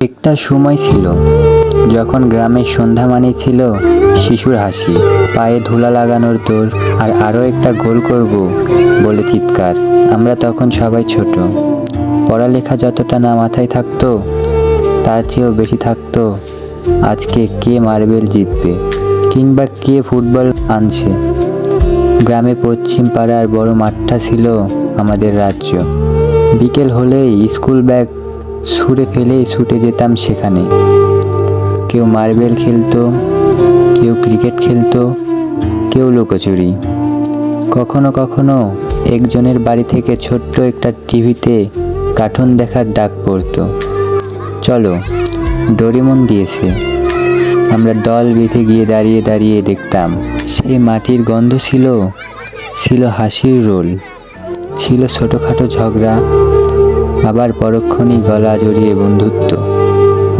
একটা সময় ছিল যখন গ্রামের সন্ধ্যা মানে ছিল শিশুর হাসি। পায়ে ধুলা লাগানোর দৌড় আর আরও একটা গোল করব বলে চিৎকার। আমরা তখন সবাই ছোট। পড়ালেখা যতটা না মাথায় থাকতো, তার চেয়েও বেশি থাকতো আজকে কে মার্বেল জিতবে কিংবা কে ফুটবল আনছে। গ্রামে পশ্চিম পাড়ার বড় মাঠটা ছিল আমাদের রাজ্য। বিকেল হলেই স্কুল ব্যাগ ছুঁড়ে ফেলেই ছুটে যেতাম সেখানে। কেউ মার্বেল খেলতো, কেউ ক্রিকেট খেলতো, কেউ লুকোচুরি। কখনো কখনো একজনের বাড়ি থেকে ছোট্ট একটা টিভিতে কার্টুন দেখার ডাক পড়তো। চলো, ডোরিমন দিয়েছে। আমরা দল বেঁধে গিয়ে দাঁড়িয়ে দাঁড়িয়ে দেখতাম সেই মাটির গন্ধ ছিল ছিল হাসির রোল। ছিল ছোটোখাটো ঝগড়া আবার পরক্ষণেই গলা জড়িয়ে বন্ধুত্ব।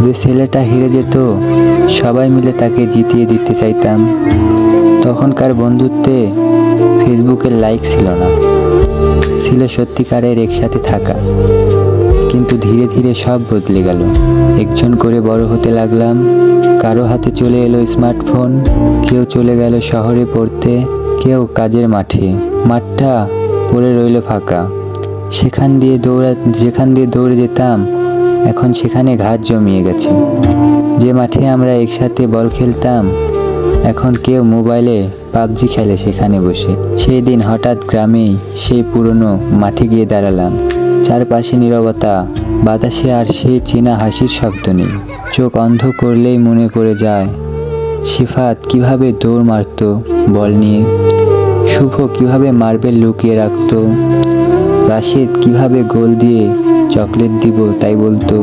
যে ছেলেটা হেরে যেত, সবাই মিলে তাকে জিতিয়ে দিতে চাইতাম। তখনকার বন্ধুত্বে ফেসবুকের লাইক ছিল না। ছিল সত্যিকারের একসাথে থাকা। কিন্তু ধীরে ধীরে সব বদলে গেল। একজন করে বড় হতে লাগলাম। কারও হাতে চলে এলো স্মার্টফোন কেউ চলে গেল শহরে পড়তে। কেউ কাজের মাঠে। মাঠটা পড়ে রইল ফাঁকা। সেখান দিয়ে দৌড়া, যেখান দিয়ে দৌড়ে যেতাম, এখন সেখানে ঘাস জমিয়ে গেছে। যে মাঠে আমরা একসাথে বল খেলতাম, এখন কেউ মোবাইলে পাবজি খেলে সেখানে বসে। সেই দিন হঠাৎ গ্রামেই সেই পুরনো মাঠে গিয়ে দাঁড়ালাম। চারপাশে নীরবতা, বাতাসে আর সেই চেনা হাসির শব্দ নেই। চোখ অন্ধ করলেই মনে পড়ে যায় সিফাত কীভাবে দৌড় মারতো বল নিয়ে, শুভ কীভাবে মার্বেল লুকিয়ে রাখতো রাশেদ কীভাবে গোল দিয়ে চকলেট দিব তাই বলতো?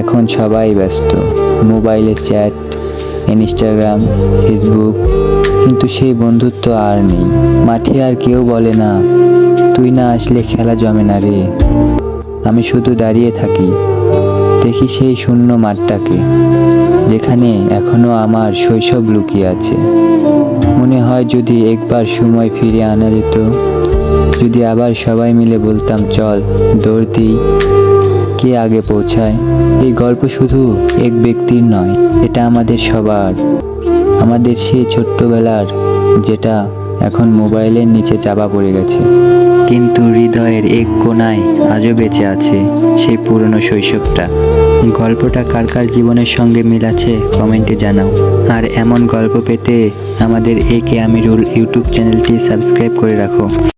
এখন সবাই ব্যস্ত। মোবাইলে চ্যাট, ইনস্টাগ্রাম, ফেসবুক, কিন্তু সেই বন্ধুত্ব আর নেই। মাঠে আর কেউ বলে না, তুই না আসলে খেলা জমে না রে। আমি শুধু দাঁড়িয়ে থাকি। দেখি সেই শূন্য মাঠটাকে, যেখানে এখনও আমার শৈশব লুকিয়ে আছে। মনে হয় যদি একবার সময় ফিরে আনা যেত যদি আবার সবাই মিলে বলতাম, চল, দৌড় দিই, কে আগে পৌঁছায়? এই গল্প শুধু এক ব্যক্তির নয়, এটা আমাদের সবার। আমাদের সেই ছোট্টবেলার, যেটা এখন মোবাইলের নিচে চাপা পড়ে গেছে। কিন্তু হৃদয়ের এক কোনায় আজও বেঁচে আছে সেই পুরনো শৈশবটা। গল্পটা কার কার জীবনের সঙ্গে মিল আছে কমেন্টে জানাও। আর এমন গল্প পেতে আমাদের এ কে আমিরুল ইউটিউব চ্যানেলটি সাবস্ক্রাইব করে রাখো।